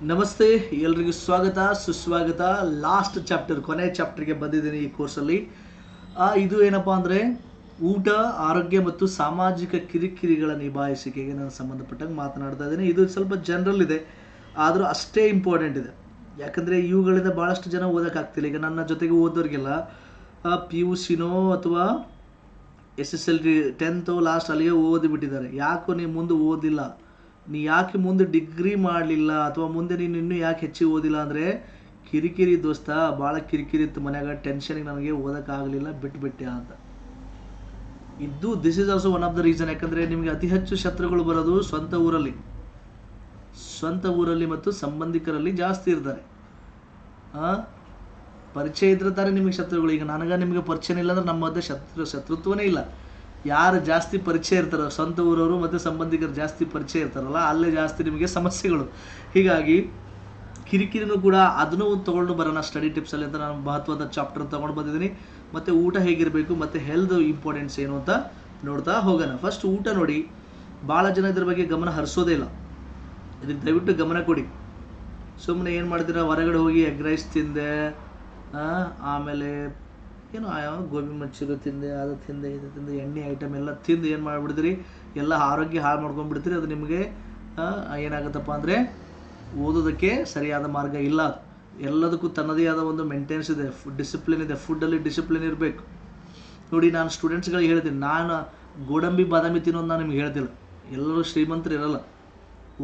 ನಮಸ್ತೆ, ಎಲ್ರಿಗೂ ಸ್ವಾಗತ, ಸುಸ್ವಾಗತ. ಲಾಸ್ಟ್ ಚಾಪ್ಟರ್ ಕೊನೆ ಚಾಪ್ಟರ್ಗೆ ಬಂದಿದ್ದೀನಿ ಈ ಕೋರ್ಸಲ್ಲಿ ಇದು ಏನಪ್ಪ ಅಂದರೆ, ಊಟ, ಆರೋಗ್ಯ ಮತ್ತು ಸಾಮಾಜಿಕ ಕಿರಿಕಿರಿಗಳ ನಿಭಾಯಿಸಿಕೆಗೆ ನಾನು ಸಂಬಂಧಪಟ್ಟಂಗೆ ಮಾತನಾಡ್ತಾ ಇದ್ದೀನಿ. ಇದು ಸ್ವಲ್ಪ ಜನರಲ್ ಇದೆ, ಆದರೂ ಅಷ್ಟೇ ಇಂಪಾರ್ಟೆಂಟ್ ಇದೆ. ಯಾಕಂದರೆ ಇವುಗಳಿಂದ ಭಾಳಷ್ಟು ಜನ ಓದೋಕ್ಕಾಗ್ತಿಲ್ಲ. ಈಗ ನನ್ನ ಜೊತೆಗೆ ಓದೋರಿಗೆಲ್ಲ ಪಿ ಯು ಸಿನೋ ಅಥವಾ S S L C tenth last ಅಲ್ಲಿಗೆ ಓದಿಬಿಟ್ಟಿದ್ದಾರೆ. ಯಾಕೋ ನೀವು ಮುಂದೆ ಓದಿಲ್ಲ. ನೀ ಯಾಕೆ ಮುಂದೆ ಡಿಗ್ರಿ ಮಾಡಲಿಲ್ಲ ಅಥವಾ ಮುಂದೆ ನೀನು ಇನ್ನೂ ಯಾಕೆ ಹೆಚ್ಚಿಗೆ ಓದಿಲ್ಲ ಅಂದರೆ ಕಿರಿಕಿರಿ ದೋಸ್ತ ಭಾಳ ಕಿರಿಕಿರಿ ಇತ್ತು ಮನ್ಯಾಗ ಟೆನ್ಷನಿಗೆ ನನಗೆ ಓದೋಕ್ಕಾಗಲಿಲ್ಲ ಬಿಟ್ಬಿಟ್ಟೆ ಅಂತ. ಇದ್ದು this is also one of the reason ಯಾಕಂದರೆ ನಿಮಗೆ ಅತಿ ಹೆಚ್ಚು ಶತ್ರುಗಳು ಬರೋದು ಸ್ವಂತ ಊರಲ್ಲಿ. ಸ್ವಂತ ಊರಲ್ಲಿ ಮತ್ತು ಸಂಬಂಧಿಕರಲ್ಲಿ ಜಾಸ್ತಿ ಇರ್ತಾರೆ. ಹಾಂ ಪರಿಚಯ ಇದ್ರೆ ತಾನೇ ನಿಮಗೆ ಶತ್ರುಗಳು. ಈಗ ನನಗೆ ನಿಮಗೆ ಪರಿಚಯ ಇಲ್ಲ ಅಂದ್ರೆ ನಮ್ಮ ಮಧ್ಯೆ ಶತ್ರು, ಶತ್ರುತ್ವನೇ ಇಲ್ಲ. ಯಾರು ಜಾಸ್ತಿ ಪರಿಚಯ ಇರ್ತಾರೋ, ಸ್ವಂತ ಊರವರು ಮತ್ತು ಸಂಬಂಧಿಕರು ಜಾಸ್ತಿ ಪರಿಚಯ ಇರ್ತಾರಲ್ಲ, ಅಲ್ಲೇ ಜಾಸ್ತಿ ನಿಮಗೆ ಸಮಸ್ಯೆಗಳು. ಹೀಗಾಗಿ ಕಿರಿಕಿರಿನೂ ಕೂಡ ಅದನ್ನು ತೊಗೊಂಡು ಬರೋಣ ಸ್ಟಡಿ ಟಿಪ್ಸಲ್ಲಿ ಅಂತ ನಾನು ಮಹತ್ವದ ಚಾಪ್ಟರ್ ತೊಗೊಂಡು ಬಂದಿದ್ದೀನಿ. ಮತ್ತು ಊಟ ಹೇಗಿರಬೇಕು, ಮತ್ತು ಹೆಲ್ತ್ ಇಂಪಾರ್ಟೆನ್ಸ್ ಏನು ಅಂತ ನೋಡ್ತಾ ಹೋಗೋಣ. ಫಸ್ಟ್ ಊಟ ನೋಡಿ ಭಾಳ ಜನ ಇದ್ರ ಬಗ್ಗೆ ಗಮನ ಹರಿಸೋದೇ ಇಲ್ಲ. ಇದಕ್ಕೆ ದಯವಿಟ್ಟು ಗಮನ ಕೊಡಿ. ಸುಮ್ಮನೆ ಏನು ಮಾಡ್ತೀರಾ, ಹೊರಗಡೆ ಹೋಗಿ ಎಗ್ ರೈಸ್ ತಿಂದೆ ಆಮೇಲೆ ಏನು ಆಯಾ ಗೋಬಿ ಮಂಚೂರಿ ತಿಂದೆ, ಅದು ತಿಂದೆ, ಇದು ತಿಂದೆ, ಎಣ್ಣೆ ಐಟಮ್ ಎಲ್ಲ ತಿಂದು ಏನು ಮಾಡಿಬಿಡ್ತೀರಿ? ಎಲ್ಲ ಆರೋಗ್ಯ ಹಾಳು ಮಾಡ್ಕೊಂಡ್ಬಿಡ್ತೀರಿ, ಅದು ನಿಮಗೆ ಏನಾಗುತ್ತಪ್ಪ ಅಂದರೆ ಓದೋದಕ್ಕೆ ಸರಿಯಾದ ಮಾರ್ಗ ಇಲ್ಲ. ಎಲ್ಲದಕ್ಕೂ ತನ್ನದೇ ಆದ ಒಂದು ಮೇಂಟೆನ್ಸ್ ಇದೆ ಡಿಸಿಪ್ಲಿನ್ ಇದೆ ಫುಡ್ಡಲ್ಲಿ ಡಿಸಿಪ್ಲಿನ್ ಇರಬೇಕು. ನೋಡಿ, ನಾನು ಸ್ಟೂಡೆಂಟ್ಸ್ಗಳಿಗೆ ಹೇಳ್ತೀನಿ, ನಾನು ಗೋಡಂಬಿ ಬಾದಾಮಿ ತಿನ್ನೋದು ನಾನು ನಿಮ್ಗೆ ಹೇಳ್ತಿಲ್ಲ ಎಲ್ಲರೂ ಶ್ರೀಮಂತರು ಇರಲ್ಲ.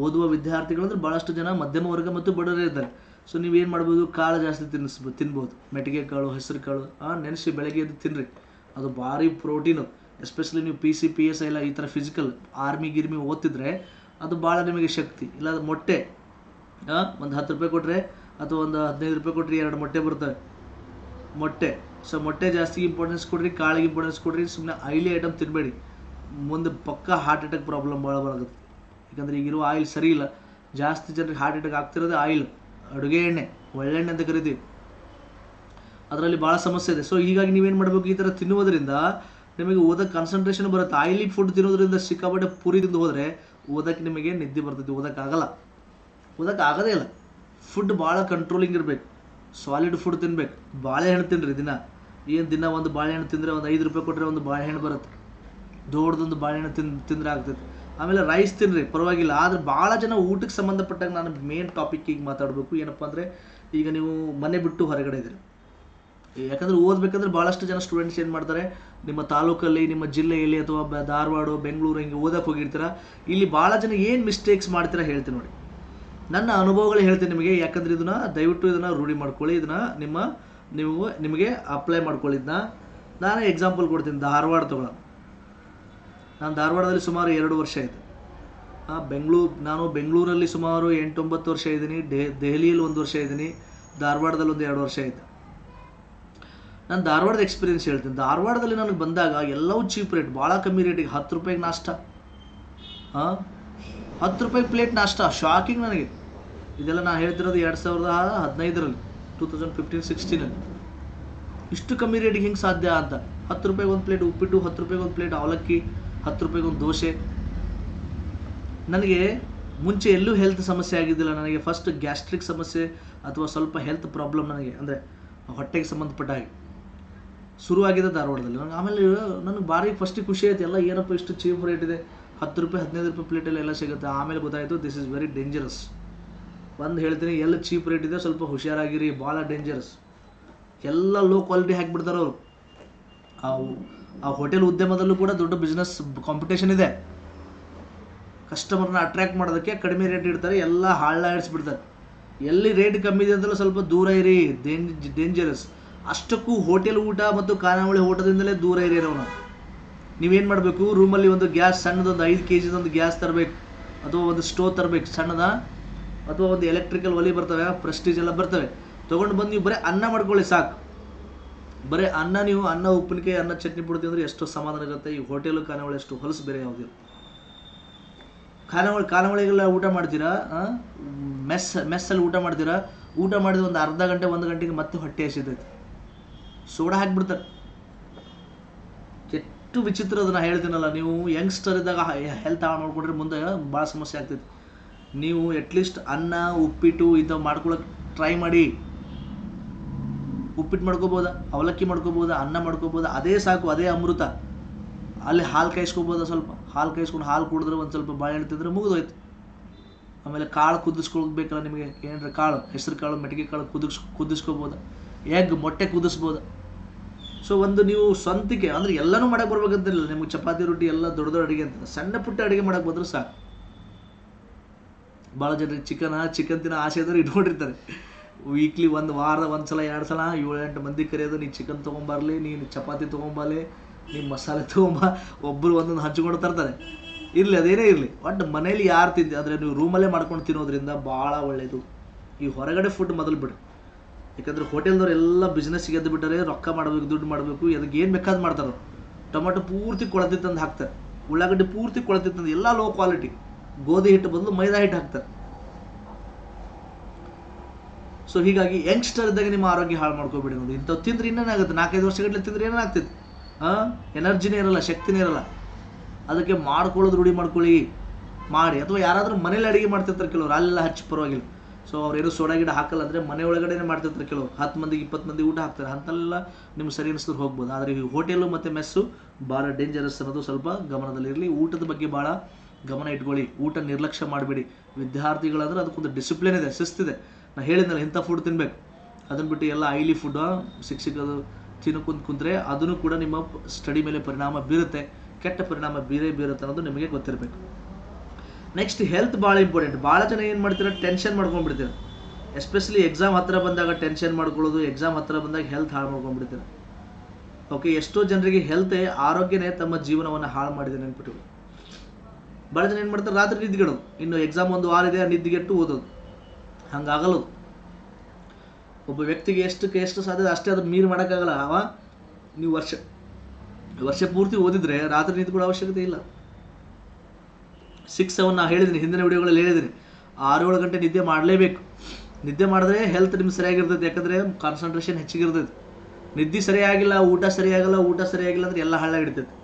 ಓದುವ ವಿದ್ಯಾರ್ಥಿಗಳಂದ್ರೆ ಭಾಳಷ್ಟು ಜನ ಮಧ್ಯಮ ವರ್ಗ ಮತ್ತು ಬಡವರೇ ಇದ್ದಾರೆ ಸೊ ಏನು ಮಾಡ್ಬೋದು? ಕಾಳು ಜಾಸ್ತಿ ತಿನ್ನಿಸ್ಬೋದು ತಿನ್ಬೋದು. ಮೆಟ್ಟಿಗೆ ಕಾಳು, ಹೆಸರು ಕಾಳು ನೆನೆಸಿ ಬೆಳಗ್ಗೆ ಎದ್ದು ತಿನ್ನಿರಿ ಅದು ಭಾರಿ ಪ್ರೋಟೀನು ಎಸ್ಪೆಷಲಿ ನೀವು ಪಿ ಸಿ ಪಿ ಎಸ್ ಎಲ್ಲ ಈ ಥರ ಫಿಸಿಕಲ್ ಆರ್ಮಿ ಗಿರ್ಮಿ ಓದ್ತಿದ್ರೆ ಅದು ಭಾಳ ನಿಮಗೆ ಶಕ್ತಿ. ಇಲ್ಲ ಅದು ಮೊಟ್ಟೆ ಒಂದು ಹತ್ತು ರೂಪಾಯಿ ಕೊಟ್ಟರೆ ಅಥವಾ ಒಂದು ಹದಿನೈದು ರೂಪಾಯಿ ಕೊಟ್ಟರೆ ಎರಡು ಮೊಟ್ಟೆ ಬರ್ತವೆ. ಮೊಟ್ಟೆ. ಸೊ ಮೊಟ್ಟೆ ಜಾಸ್ತಿ ಇಂಪಾರ್ಟೆನ್ಸ್ ಕೊಡ್ರಿ, ಕಾಳಿಗೆ ಇಂಪಾರ್ಟೆನ್ಸ್ ಕೊಡ್ರಿ. ಸುಮ್ಮನೆ ಆಯಿಲಿ ಐಟಮ್ ತಿನ್ನಬೇಡಿ ಮುಂದೆ ಪಕ್ಕ ಹಾರ್ಟ್ ಅಟ್ಯಾಕ್ ಪ್ರಾಬ್ಲಮ್ ಭಾಳ ಬರಾಗುತ್ತೆ ಯಾಕಂದರೆ ಈಗಿರುವ ಆಯಿಲ್ ಸರಿ ಇಲ್ಲ. ಜಾಸ್ತಿ ಜನರಿಗೆ ಹಾರ್ಟ್ ಅಟ್ಯಾಕ್ ಆಗ್ತಿರೋದೇ ಆಯಿಲ್ ಅಡುಗೆ ಎಣ್ಣೆ ಒಳ್ಳೆಣ್ಣೆ ಅಂತ ಕರಿತೀವಿ. ಅದರಲ್ಲಿ ಭಾಳ ಸಮಸ್ಯೆ ಇದೆ. ಸೊ ಹೀಗಾಗಿ ನೀವೇನು ಮಾಡಬೇಕು? ಈ ಥರ ತಿನ್ನುವುದರಿಂದ ನಿಮಗೆ ಓದೋಕ್ಕೆ ಕಾನ್ಸಂಟ್ರೇಷನ್ ಬರುತ್ತೆ. ಆಯಿಲಿ ಫುಡ್ ತಿನ್ನೋದ್ರಿಂದ ಸಿಕ್ಕಾಪಟ್ಟೆ ಪುರಿ ತಿಂದು ಹೋದರೆ ಓದಕ್ಕೆ ನಿಮಗೆ ನಿದ್ದೆ ಬರ್ತೈತಿ. ಓದೋಕ್ಕಾಗಲ್ಲ ಓದೋಕ್ಕೆ ಆಗೋದೇ ಇಲ್ಲ. ಫುಡ್ ಭಾಳ ಕಂಟ್ರೋಲಿಂಗ್ ಇರಬೇಕು. ಸಾಲಿಡ್ ಫುಡ್ ತಿನ್ಬೇಕು. ಬಾಳೆಹಣ್ಣು ತಿನ್ನಿರಿ ದಿನ. ಏನು ದಿನ ಒಂದು ಬಾಳೆಹಣ್ಣು ತಿಂದರೆ ಒಂದು ಐದು ರೂಪಾಯಿ ಕೊಟ್ಟರೆ ಒಂದು ಬಾಳೆಹಣ್ಣು ಬರುತ್ತೆ. ದೊಡ್ಡದೊಂದು ಬಾಳೆಹಣ್ಣು ತಿನ್, ತಿಂದರೆ ಆಗ್ತೈತೆ. ಆಮೇಲೆ ರೈಸ್ ತಿನ್ನಿರಿ ಪರವಾಗಿಲ್ಲ. ಆದ್ರೆ ಭಾಳ ಜನ ಊಟಕ್ಕೆ ಸಂಬಂಧಪಟ್ಟಾಗ ನಾನು ಮೇನ್ ಟಾಪಿಕ್ ಈಗ ಮಾತಾಡಬೇಕು. ಏನಪ್ಪ ಅಂದರೆ, ಈಗ ನೀವು ಮನೆ ಬಿಟ್ಟು ಹೊರಗಡೆ ಇದ್ದೀರಿ. ಯಾಕಂದ್ರೆ ಓದ್ಬೇಕಂದ್ರೆ ಭಾಳಷ್ಟು ಜನ ಸ್ಟೂಡೆಂಟ್ಸ್ ಏನು ಮಾಡ್ತಾರೆ, ನಿಮ್ಮ ತಾಲೂಕಲ್ಲಿ, ನಿಮ್ಮ ಜಿಲ್ಲೆಯಲ್ಲಿ ಅಥವಾ ಧಾರವಾಡ, ಬೆಂಗಳೂರು ಹಿಂಗೆ ಓದಕ್ಕೆ ಹೋಗಿರ್ತೀರ. ಇಲ್ಲಿ ಭಾಳ ಜನ ಏನು ಮಿಸ್ಟೇಕ್ಸ್ ಮಾಡ್ತೀರಾ ಹೇಳ್ತೀನಿ ನೋಡಿ. ನನ್ನ ಅನುಭವಗಳು ಹೇಳ್ತೀನಿ ನಿಮಗೆ. ಯಾಕಂದ್ರೆ ಇದನ್ನ ದಯವಿಟ್ಟು ಇದನ್ನ ರೂಢಿ ಮಾಡ್ಕೊಳ್ಳಿ. ಇದನ್ನ ನಿಮ್ಮ, ನೀವು, ನಿಮಗೆ ಅಪ್ಲೈ ಮಾಡ್ಕೊಳ್ಳಿ. ಇದನ್ನ ನಾನು ಎಕ್ಸಾಂಪಲ್ ಕೊಡ್ತೀನಿ. ಧಾರವಾಡ ತಗೊಳ್ಳೋಣ ನಾನು ಧಾರವಾಡದಲ್ಲಿ ಸುಮಾರು ಎರಡು ವರ್ಷ ಆಯಿತು. ಬೆಂಗಳೂರು, ನಾನು ಬೆಂಗಳೂರಲ್ಲಿ ಸುಮಾರು ಎಂಟೊಂಬತ್ತು ವರ್ಷ ಇದ್ದೀನಿ ದೆಹಲಿಯಲ್ಲಿ ಒಂದು ವರ್ಷ ಇದ್ದೀನಿ, ಧಾರವಾಡದಲ್ಲಿ ಒಂದು ಎರಡು ವರ್ಷ ಆಯಿತು. ನಾನು ಧಾರವಾಡದ ಎಕ್ಸ್ಪೀರಿಯನ್ಸ್ ಹೇಳ್ತೀನಿ. ಧಾರವಾಡದಲ್ಲಿ ನನಗೆ ಬಂದಾಗ ಎಲ್ಲವೂ ಚೀಪ್ ರೇಟ್ ಭಾಳ ಕಮ್ಮಿ ರೇಟಿಗೆ ಹತ್ತು ರೂಪಾಯಿಗೆ ನಾಷ್ಟ. ಹಾಂ ಹತ್ತು ರೂಪಾಯಿ ಪ್ಲೇಟ್ ನಾಷ್ಟ ಶಾಕಿಂಗ್ ನನಗೆ. ಇದೆಲ್ಲ ನಾನು ಹೇಳ್ತಿರೋದು ಎರಡು ಸಾವಿರದ ಹದಿನೈದರಲ್ಲಿ ಟೂ ತೌಸಂಡ್ ಫಿಫ್ಟೀನ್ ಸಿಕ್ಸ್ಟೀನಲ್ಲಿ ಇಷ್ಟು ಕಮ್ಮಿ ರೇಟಿಗೆ ಹಿಂಗೆ ಸಾಧ್ಯ ಅಂತ. ಹತ್ತು ರೂಪಾಯಿಗೆ ಒಂದು ಪ್ಲೇಟ್ ಉಪ್ಪಿಟ್ಟು, ಹತ್ತು ರೂಪಾಯಿಗೆ ಒಂದು ಪ್ಲೇಟ್ ಅವಲಕ್ಕಿ ಹತ್ತು ರೂಪಾಯಿಗೆ ಒಂದು ದೋಸೆ. ನನಗೆ ಮುಂಚೆ ಎಲ್ಲೂ ಹೆಲ್ತ್ ಸಮಸ್ಯೆ ಆಗಿದ್ದಿಲ್ಲ. ನನಗೆ ಫಸ್ಟ್ ಗ್ಯಾಸ್ಟ್ರಿಕ್ ಸಮಸ್ಯೆ ಅಥವಾ ಸ್ವಲ್ಪ ಹೆಲ್ತ್ ಪ್ರಾಬ್ಲಮ್ ನನಗೆ, ಅಂದರೆ ಹೊಟ್ಟೆಗೆ ಸಂಬಂಧಪಟ್ಟ ಹಾಗೆ. ಶುರುವಾಗಿದೆ ಧಾರವಾಡದಲ್ಲಿ. ನನಗೆ ಆಮೇಲೆ ನನಗೆ ಭಾರಿ ಫಸ್ಟಿಗೆ ಖುಷಿ ಆಯ್ತು. ಎಲ್ಲ ಏನಪ್ಪ ಇಷ್ಟು ಚೀಪ್ ರೇಟ್ ಇದೆ. ಹತ್ತು ರೂಪಾಯಿ, ಹದಿನೈದು ರೂಪಾಯಿ ಪ್ಲೇಟಲ್ಲಿ ಎಲ್ಲ ಸಿಗುತ್ತೆ. ಆಮೇಲೆ ಗೊತ್ತಾಯಿತು ದಿಸ್ ಇಸ್ ವೆರಿ ಡೇಂಜರಸ್ ಒಂದು ಹೇಳ್ತೀನಿ, ಎಲ್ಲ ಚೀಪ್ ರೇಟ್ ಇದೆ. ಸ್ವಲ್ಪ ಹುಷಾರಾಗಿರಿ ಭಾಳ ಡೇಂಜರಸ್ ಎಲ್ಲ ಲೋ ಕ್ವಾಲಿಟಿ ಹಾಕಿಬಿಡ್ತಾರೆ ಅವರು. ಆ ಹೋಟೆಲ್ ಉದ್ಯಮದಲ್ಲೂ ಕೂಡ ದೊಡ್ಡ ಬಿಸ್ನೆಸ್ ಕಾಂಪಿಟೇಷನ್ ಇದೆ. ಕಸ್ಟಮರ್ನ ಅಟ್ರ್ಯಾಕ್ಟ್ ಮಾಡೋದಕ್ಕೆ ಕಡಿಮೆ ರೇಟ್ ಇಡ್ತಾರೆ, ಎಲ್ಲ ಹಾಳ ಇಡಿಸ್ಬಿಡ್ತಾರೆ ಎಲ್ಲಿ ರೇಟ್ ಕಮ್ಮಿ ಇದೆ ಅಂತಲೂ ಸ್ವಲ್ಪ ದೂರ ಇರಿ ಡೇಂಜರಸ್ ಅಷ್ಟಕ್ಕೂ ಹೋಟೆಲ್ ಊಟ ಮತ್ತು ಖಾನಾವಳಿ ಊಟದಿಂದಲೇ ದೂರ ಇರಿ ನಾವು ನೀವೇನು ಮಾಡಬೇಕು? ರೂಮಲ್ಲಿ ಒಂದು ಗ್ಯಾಸ್, ಸಣ್ಣದೊಂದು ಐದು ಕೆ ಜಿದೊಂದು ಗ್ಯಾಸ್ ತರಬೇಕು, ಅಥವಾ ಒಂದು ಸ್ಟೋವ್ ತರಬೇಕು, ಸಣ್ಣದ? ಅಥವಾ ಒಂದು ಎಲೆಕ್ಟ್ರಿಕಲ್ ಒಲಿ ಬರ್ತವೆ ಪ್ರೆಸ್ಟೀಜ್ ಎಲ್ಲ ಬರ್ತವೆ. ತೊಗೊಂಡು ಬಂದು ನೀವು ಬರೀ ಅನ್ನ ಮಾಡ್ಕೊಳ್ಳಿ ಸಾಕು. ಬರೀ ಅನ್ನ ನೀವು ಅನ್ನ, ಉಪ್ಪಿನಕಾಯಿ, ಅನ್ನ, ಚಟ್ನಿ ಪುಡಿ ಅಂದ್ರೆ ಎಷ್ಟು ಸಮಾಧಾನ ಇರುತ್ತೆ. ಈ ಹೋಟೆಲು ಖಾನಾವಳಿ ಎಷ್ಟು ಹೊಲಸು ಬೇರೆ ಯಾವುದಿಲ್ಲ ಖಾನಾವಳಿ, ಖಾನಾವಳಿಗೆಲ್ಲ ಊಟ ಮಾಡ್ತೀರಾ? ಮೆಸ್, ಮೆಸ್ಸಲ್ಲಿ ಊಟ ಮಾಡ್ತೀರಾ? ಊಟ ಮಾಡಿದ ಒಂದು ಅರ್ಧ ಗಂಟೆ, ಒಂದು ಗಂಟೆಗೆ ಮತ್ತೆ ಹೊಟ್ಟೆ ಹಸಿದೈತೆ ಸೋಡಾ ಹಾಕ್ಬಿಡ್ತಾರೆ. ಎಷ್ಟು ವಿಚಿತ್ರ ಅದನ್ನು ಹೇಳ್ತೀನಲ್ಲ, ನೀವು ಯಂಗ್ಸ್ಟರ್ ಇದ್ದಾಗ ಹೆಲ್ತ್ ಹಾಳು ನೋಡ್ಕೊಂಡ್ರೆ ಮುಂದೆ ಭಾಳ ಸಮಸ್ಯೆ ಆಗ್ತೈತಿ. ನೀವು ಅಟ್ಲೀಸ್ಟ್ ಅನ್ನ, ಉಪ್ಪಿಟ್ಟು ಇಂಥವು ಮಾಡ್ಕೊಳಕ್ಕೆ ಟ್ರೈ ಮಾಡಿ. ಉಪ್ಪಿಟ್ಟು ಮಾಡ್ಕೋಬೋದಾ, ಅವಲಕ್ಕಿ ಮಾಡ್ಕೋಬೋದಾ, ಅನ್ನ ಮಾಡ್ಕೋಬೋದಾ, ಅದೇ ಸಾಕು, ಅದೇ ಅಮೃತ. ಅಲ್ಲಿ ಹಾಲು ಕಾಯಿಸ್ಕೋಬೋದಾ ಸ್ವಲ್ಪ, ಹಾಲು ಕಾಯಿಸ್ಕೊಂಡು ಹಾಲು ಕುಡಿದ್ರೆ ಒಂದು ಸ್ವಲ್ಪ ಬಾಳೆಹಣ್ಣು ತಿಂದ್ರೆ ಮುಗಿದೋಯ್ತು. ಆಮೇಲೆ ಕಾಳು ಕುದಿಸ್ಕೊಳ್ಬೇಕಲ್ಲ ನಿಮಗೆ, ಏನಾರ ಕಾಳು, ಹೆಸರು ಕಾಳು ಮೆಟ್ಟಿಗೆ ಕಾಳು ಕುದಿಸ್, ಕುದಿಸ್ಕೋಬೋದಾ ಎಗ್ ಮೊಟ್ಟೆ ಕುದಿಸ್ಬೋದಾ. ಸೊ ಒಂದು ನೀವು ಸ್ವಂತಿಕೆ ಅಂದರೆ ಎಲ್ಲನೂ ಮಾಡಕ್ಕೆ ಬರ್ಬೇಕಂತಿರಲಿಲ್ಲ, ನಿಮಗೆ ಚಪಾತಿ, ರೊಟ್ಟಿ ಎಲ್ಲ ದೊಡ್ಡ ದೊಡ್ಡ ಅಡುಗೆ ಅಂತ. ಸಣ್ಣ ಪುಟ್ಟ ಅಡುಗೆ ಮಾಡಕ್ಕೆ ಬಂದ್ರೆ ಸಾಕು. ಭಾಳ ಜನರಿಗೆ ಚಿಕನ್ ಚಿಕನ್ ತಿನ್ನೋ ಆಸೆ ಇದ್ರೆ ಇಟ್ಕೊಂಡಿರ್ತಾರೆ. ವೀಕ್ಲಿ ಒಂದು ವಾರದ ಒಂದು ಸಲ, ಎರಡು ಸಲ ಏಳು ಎಂಟು ಮಂದಿ ಕರೆಯೋದು ನೀನು ಚಿಕನ್ ತೊಗೊಂಬರ್ಲಿ, ನೀನು ಚಪಾತಿ ತೊಗೊಂಬರ್ಲಿ, ನೀನು ಮಸಾಲೆ ತೊಗೊಂಬ ಒಬ್ಬರು ಒಂದೊಂದು ಹಂಚ್ಕೊಂಡು ತರ್ತಾರೆ. ಇರಲಿ, ಅದೇನೇ ಇರಲಿ. ಒಟ್ಟು ಮನೇಲಿ ಯಾರು ತಿಂತಿ ಅಂದರೆ ನೀವು ರೂಮಲ್ಲೇ ಮಾಡ್ಕೊಂಡು ತಿನ್ನೋದ್ರಿಂದ ಭಾಳ ಒಳ್ಳೆಯದು ಈ ಹೊರಗಡೆ ಫುಡ್ ಮೊದಲು ಬಿಡು. ಯಾಕಂದ್ರೆ ಹೋಟೆಲ್ದವ್ರು ಎಲ್ಲ ಬಿಸ್ನೆಸ್ಗೆ ಎದ್ದು ಬಿಟ್ಟರೆ, ರೊಕ್ಕ ಮಾಡಬೇಕು, ದುಡ್ಡು ಮಾಡಬೇಕು ಅದಕ್ಕೆ ಏನು ಬೇಕಾದ್ ಮಾಡ್ತಾರೆ ಟೊಮೆಟೊ ಪೂರ್ತಿ ಕೊಳತಿ ತಂದು ಹಾಕ್ತಾರೆ. ಉಳ್ಳಾಗಡ್ಡಿ ಪೂರ್ತಿ ಕೊಳತಿ ತಂದು, ಎಲ್ಲ ಲೋ ಕ್ವಾಲಿಟಿ ಗೋಧಿ ಹಿಟ್ಟು ಬದಲು ಮೈದಾ ಹಿಟ್ಟು ಹಾಕ್ತಾರೆ. ಸೊ ಹೀಗಾಗಿ ಯಂಗ್ಸ್ಟರ್ ಇದ್ದಾಗ ನಿಮ್ಮ ಆರೋಗ್ಯ ಹಾಳು ಮಾಡ್ಕೋಬೇಡಿ ನೋಡಿ. ಇಂಥವು ತಿಂದ್ರೆ ಇನ್ನೇನಾಗುತ್ತೆ ನಾಲ್ಕೈದು ವರ್ಷಗಟ್ಟಲೆ ತಿಂದ್ರೆ ಏನಾಗ್ತೈತಿ ಹಾಂ ಎನರ್ಜಿನೇ ಇರಲ್ಲ, ಶಕ್ತಿನೇ ಇರಲ್ಲ. ಅದಕ್ಕೆ ಮಾಡ್ಕೊಳ್ಳೋದು ರೂಢಿ ಮಾಡ್ಕೊಳ್ಳಿ. ಮಾಡಿ. ಅಥವಾ ಯಾರಾದರೂ ಮನೇಲಿ ಅಡುಗೆ ಮಾಡ್ತಿರ್ತಾರೆ ಕೆಲವರು, ಅಲ್ಲೆಲ್ಲ ಹಚ್ಚಿ ಪರವಾಗಿಲ್ಲ. ಸೊ ಅವ್ರೇನು ಸೋಡಾ ಗಿಡ ಹಾಕಲ್ಲ ಅಂದರೆ ಮನೆ ಒಳಗಡೆನೇ ಮಾಡ್ತಿರ್ತಾರೆ ಕೆಲವರು. ಹತ್ತು ಮಂದಿಗೆ, ಇಪ್ಪತ್ತು ಮಂದಿ ಊಟ ಹಾಕ್ತಾರೆ. ಅಂತೆಲ್ಲ ನಿಮ್ಗೆ ಸರಿ ಅನಿಸಿದ್ರೆ ಹೋಗ್ಬೋದು. ಆದರೆ ಈ ಹೋಟೆಲು ಮತ್ತು ಮೆಸ್ಸು ಭಾಳ ಡೇಂಜರಸ್ ಅನ್ನೋದು ಸ್ವಲ್ಪ ಗಮನದಲ್ಲಿರಲಿ ಊಟದ ಬಗ್ಗೆ ಭಾಳ ಗಮನ ಇಟ್ಕೊಳ್ಳಿ. ಊಟ ನಿರ್ಲಕ್ಷ್ಯ ಮಾಡಬೇಡಿ. ವಿದ್ಯಾರ್ಥಿಗಳಂದ್ರೆ ಅದಕ್ಕೊಂದು ಡಿಸಿಪ್ಲಿನ್ ಇದೆ, ಶಿಸ್ತಿದೆ. ನಾ ಹೇಳಿದ್ನಲ್ಲ ಎಂಥ ಫುಡ್ ತಿನ್ಬೇಕು. ಅದನ್ನು ಬಿಟ್ಟು ಎಲ್ಲ ಐಲಿ ಫುಡ್ ಶಿಕ್ಷಕರು ಕುಂತ ಕುಂತ್ರೆ ಅದನ್ನು ಕೂಡ ನಿಮ್ಮ ಸ್ಟಡಿ ಮೇಲೆ ಪರಿಣಾಮ ಬೀರುತ್ತೆ. ಕೆಟ್ಟ ಪರಿಣಾಮ ಬೀರೇ ಬೀರುತ್ತೆ ಅನ್ನೋದು ನಿಮಗೆ ಗೊತ್ತಿರಬೇಕು. ನೆಕ್ಸ್ಟ್ ಹೆಲ್ತ್ ಭಾಳ ಇಂಪಾರ್ಟೆಂಟ್ ಭಾಳ ಜನ ಏನು ಮಾಡ್ತೀರ? ಟೆನ್ಷನ್ ಮಾಡ್ಕೊಂಡ್ಬಿಡ್ತೀರ. ಎಸ್ಪೆಷಲಿ ಎಕ್ಸಾಮ್ ಹತ್ತಿರ ಬಂದಾಗ ಟೆನ್ಷನ್ ಮಾಡ್ಕೊಳ್ಳೋದು ಎಕ್ಸಾಮ್ ಹತ್ತಿರ ಬಂದಾಗ ಹೆಲ್ತ್ ಹಾಳು ಮಾಡ್ಕೊಂಡ್ಬಿಡ್ತೀರ. ಓಕೆ ಎಷ್ಟೋ ಜನರಿಗೆ ಹೆಲ್ತ್ ಆರೋಗ್ಯನೇ ತಮ್ಮ ಜೀವನವನ್ನು ಹಾಳು ಮಾಡಿದೆ ನೆನ್ಪಿಟ್ಟು ಭಾಳ ಜನ ಏನು ಮಾಡ್ತಾರೆ? ರಾತ್ರಿ ನಿದ್ಗೆಡೋದು ಇನ್ನು ಎಕ್ಸಾಮ್ ಒಂದು ವಾರ ಇದೆ ನಿದ್ದೆಗೆಟ್ಟು ಓದೋದು. ಹಂಗಾಗಲ್ಲ ಅದು. ಒಬ್ಬ ವ್ಯಕ್ತಿಗೆ ಎಷ್ಟಕ್ಕೆ ಎಷ್ಟು ಸಾಧ್ಯ ಅಷ್ಟೇ ಅದು ಮೀರಿ ಮಾಡೋಕ್ಕಾಗಲ್ಲ. ಅವ ನೀವು ವರ್ಷ ವರ್ಷ ಪೂರ್ತಿ ಓದಿದ್ರೆ ರಾತ್ರಿ ನಿಂತ್ಕೊಳ್ಳೋ ಅವಶ್ಯಕತೆ ಇಲ್ಲ. ಸಿಕ್ಸ್ ಸೆವೆನ್ ನಾ ಹೇಳಿದ್ದೀನಿ, ಹಿಂದಿನ ವಿಡಿಯೋಗಳಲ್ಲಿ ಹೇಳಿದ್ದೀನಿ. ಆರು ಏಳು ಗಂಟೆ ನಿದ್ದೆ ಮಾಡಲೇಬೇಕು. ನಿದ್ದೆ ಮಾಡಿದ್ರೆ ಹೆಲ್ತ್ ನಿಮ್ಗೆ ಸರಿಯಾಗಿರ್ತೈತೆ, ಯಾಕಂದರೆ ಕಾನ್ಸಂಟ್ರೇಷನ್ ಹೆಚ್ಚಿಗಿರ್ತೈತೆ. ನಿದ್ದೆ ಸರಿಯಾಗಿಲ್ಲ, ಊಟ ಸರಿಯಾಗಲ್ಲ, ಊಟ ಸರಿಯಾಗಿಲ್ಲ ಅಂದ್ರೆ ಎಲ್ಲ ಹಳ್ಳ ಹಿಡಿತೈತೆ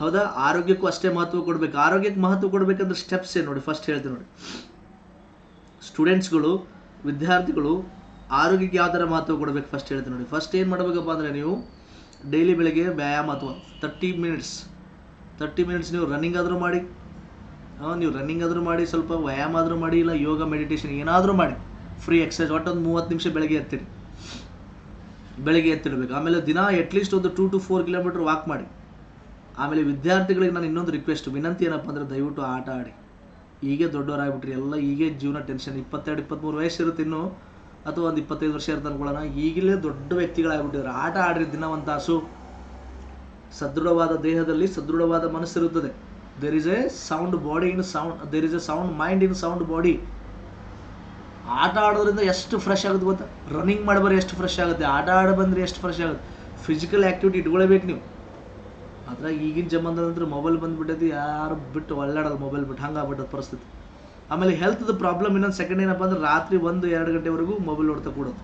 ಹೌದಾ? ಆರೋಗ್ಯಕ್ಕೂ ಅಷ್ಟೇ ಮಹತ್ವ ಕೊಡಬೇಕು. ಆರೋಗ್ಯಕ್ಕೆ ಮಹತ್ವ ಕೊಡಬೇಕಂದ್ರೆ ಸ್ಟೆಪ್ಸ್ ನೋಡಿ? ಫಸ್ಟ್ ಹೇಳ್ತೀನಿ ನೋಡಿ. ಸ್ಟೂಡೆಂಟ್ಸ್ಗಳು ವಿದ್ಯಾರ್ಥಿಗಳು ಆರೋಗ್ಯಕ್ಕೆ ಯಾವ ಥರ ಮಹತ್ವ ಕೊಡಬೇಕು ಫಸ್ಟ್ ಹೇಳ್ತೀನಿ ನೋಡಿ. ಫಸ್ಟ್ ಏನು ಮಾಡಬೇಕಪ್ಪ ಅಂದರೆ ನೀವು ಡೈಲಿ ಬೆಳಗ್ಗೆ ವ್ಯಾಯಾಮ ಅಥವಾ ತರ್ಟಿ ಮಿನಿಟ್ಸ್ ತರ್ಟಿ ಮಿನಿಟ್ಸ್ ನೀವು ರನ್ನಿಂಗ್ ಆದರೂ ಮಾಡಿ ನೀವು ರನ್ನಿಂಗ್ ಆದರೂ ಮಾಡಿ, ಸ್ವಲ್ಪ ವ್ಯಾಯಾಮ ಆದರೂ ಮಾಡಿ, ಇಲ್ಲ ಯೋಗ ಮೆಡಿಟೇಷನ್ ಏನಾದರೂ ಮಾಡಿ ಫ್ರೀ ಎಕ್ಸಸೈಸ್ ಒಟ್ಟೊಂದು ಮೂವತ್ತು ನಿಮಿಷ ಬೆಳಗ್ಗೆ ಎತ್ತಿರಿ. ಬೆಳಗ್ಗೆ ಎತ್ತಿಡಬೇಕು. ಆಮೇಲೆ ದಿನ ಅಟ್ಲೀಸ್ಟ್ ಒಂದು two to four kilometre walk ಮಾಡಿ. ಆಮೇಲೆ ವಿದ್ಯಾರ್ಥಿಗಳಿಗೆ ನಾನು ಇನ್ನೊಂದು ರಿಕ್ವೆಸ್ಟ್ ವಿನಂತಿ ಏನಪ್ಪ ಅಂದರೆ ದಯವಿಟ್ಟು ಆಟ ಆಡಿ. ಹೀಗೆ ದೊಡ್ಡವರಾಗ್ಬಿಟ್ರಿ ಎಲ್ಲ ಹೀಗೆ ಜೀವನ ಟೆನ್ಷನ್ ಇಪ್ಪತ್ತೆರಡು ಇಪ್ಪತ್ತ್ಮೂರು ವಯಸ್ಸು ಇರುತ್ತೆ ಇನ್ನು. ಅಥವಾ ಒಂದು ಇಪ್ಪತ್ತೈದು ವರ್ಷ ಇರುತ್ತೆ ಅನ್ಕೊಳ್ಳೋಣ. ಈಗಲೇ ದೊಡ್ಡ ವ್ಯಕ್ತಿಗಳಾಗ್ಬಿಟ್ಟಿದ್ದಾರೆ. ಆಟ ಆಡ್ರಿ ದಿನ ಒಂದು ಸದೃಢವಾದ ದೇಹದಲ್ಲಿ ಸದೃಢವಾದ ಮನಸ್ಸಿರುತ್ತದೆ. There is a sound body in sound there is a sound mind in sound body ಆಟ ಆಡೋದ್ರಿಂದ ಎಷ್ಟು ಫ್ರೆಶ್ ಆಗುತ್ತೆ ಗೊತ್ತಾ? ರನ್ನಿಂಗ್ ಮಾಡಿ ಎಷ್ಟು ಫ್ರೆಶ್ ಆಗುತ್ತೆ. ಆಟ ಆಡ ಬಂದರೆ ಎಷ್ಟು ಫ್ರೆಶ್ ಆಗುತ್ತೆ? ಫಿಸಿಕಲ್ ಆ್ಯಕ್ಟಿವಿಟಿ ಇಟ್ಕೊಳ್ಬೇಕು ನೀವು. ಅದ್ರಾಗ ಈಗಿನ ಜಮಾನದಂದ್ರೆ ಮೊಬೈಲ್ ಬಂದ್ಬಿಟ್ಟೈತಿ, ಯಾರು ಬಿಟ್ಟು ಒಳ್ಳಾಡೋದು ಮೊಬೈಲ್ ಬಿಟ್ಟು, ಹಂಗೆ ಆಗ್ಬಿಟ್ಟದ ಪರಿಸ್ಥಿತಿ. ಆಮೇಲೆ ಹೆಲ್ತ್ದು ಪ್ರಾಬ್ಲಮ್ ಇನ್ನೊಂದು ಸೆಕೆಂಡ್ ಏನಪ್ಪ ಅಂದ್ರೆ ರಾತ್ರಿ ಒಂದು, ಎರಡು ಗಂಟೆವರೆಗೂ ಮೊಬೈಲ್ ನೋಡ್ತಾ ಕೂಡೋದು.